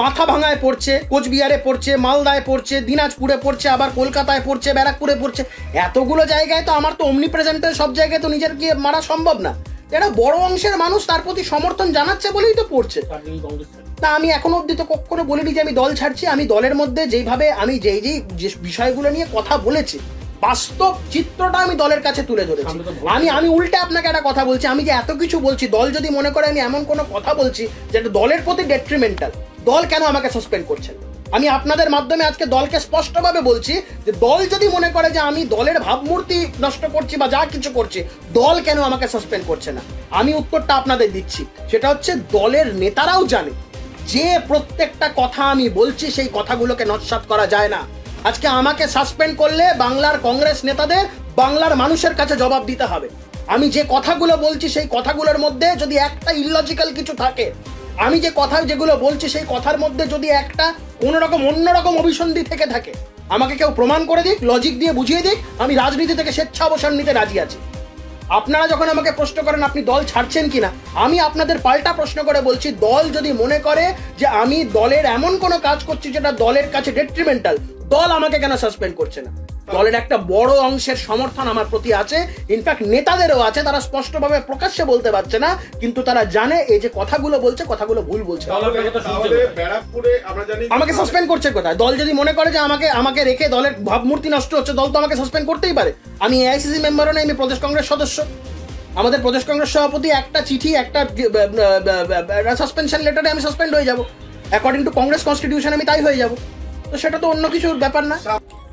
মাথা ভাঙায় পড়ছে কোচবিহারে পড়ছে মালদায় পড়ছে দিনাজপুরে পড়ছে আবার কলকাতায় পড়ছে ব্যারাকপুরে পড়ছে। এতগুলো জায়গায় তো আমার তো অমনি প্রেজেন্টের সব জায়গায় তো নিজের গিয়ে মারা সম্ভব না। এটা বড় অংশের মানুষ তার প্রতি সমর্থন জানাচ্ছে বলেই তো পড়ছে। না আমি এখনও অব্দি তো কখনো বলিনি যে আমি দল ছাড়ছি আমি দলের মধ্যে যেইভাবে আমি যেই যেই যে বিষয়গুলো নিয়ে কথা বলেছি বাস্তব চিত্রটা আমি দলের কাছে তুলে ধরেছি। আমি আমি উল্টে আপনাকে একটা কথা বলছি আমি যে এত কিছু বলছি দল যদি মনে করে আমি এমন কোনো কথা বলছি যেটা দলের প্রতি ডেট্রিমেন্টাল দল কেন আমাকে সাসপেন্ড করছেন আমি আপনাদের মাধ্যমে আজকে দলকে স্পষ্টভাবে বলছি যে দল যদি মনে করে যে আমি দলের ভাবমূর্তি নষ্ট করছি বা যা কিছু করছি, দল কেন আমাকে সাসপেন্ড করছে না? আমি উত্তরটা আপনাদের দিচ্ছি। সেটা হচ্ছে দলের নেতারাও জানে। যে প্রত্যেকটা কথা আমি বলছি, সেই কথাগুলোকে নস্বাত করা যায় না। আজকে আমাকে সাসপেন্ড করলে বাংলার কংগ্রেস নেতাদের বাংলার মানুষের কাছে জবাব দিতে হবে। আমি যে কথাগুলো বলছি, সেই কথাগুলোর মধ্যে যদি একটা ইললজিক্যাল কিছু থাকে আমি যে কথা যেগুলো বলছি, সেই কথার মধ্যে যদি একটা কোনো রকম অন্যরকম অভিসন্ধি থেকে থাকে, আমাকে কেউ প্রমাণ করে দিক লজিক দিয়ে বুঝিয়ে দিক, আমি রাজনীতি থেকে স্বেচ্ছা অবসর নিতে রাজি আছি। আপনারা যখন আমাকে প্রশ্ন করেন, আপনি দল ছাড়ছেন কিনা? আমি আপনাদের পাল্টা প্রশ্ন করে বলছি, দল যদি মনে করে যে আমি দলের এমন কোনো কাজ করছি যেটা দলের কাছে ডেট্রিমেন্টাল দল আমাকে কেন সাসপেন্ড করছে না? দলের একটা বড় অংশের সমর্থন আমার প্রতি আছে। ইনফ্যাক্ট নেতাদেরও আছে তারা স্পষ্টভাবে প্রকাশ্যে বলতে পারছে না কিন্তু তারা জানে এই যে কথাগুলো বলছে কথাগুলো ভুল বলছে। আমাকে সাসপেন্ড করছে কোথায়? দল যদি মনে করে যে আমাকে আমাকে রেখে দলের ভাবমূর্তি নষ্ট হচ্ছে দল তো আমাকে সাসপেন্ড করতেই পারে। আমি এআইসিসি মেম্বারও নেই আমি প্রদেশ কংগ্রেস সদস্য। আমাদের প্রদেশ কংগ্রেস সভাপতি একটা চিঠি একটা সাসপেনশন লেটারে আমি সাসপেন্ড হয়ে যাব। অ্যাকর্ডিং টু কংগ্রেস কনস্টিটিউশন আমি তাই হয়ে যাব। তো সেটা তো অন্য কিছুর ব্যাপার না।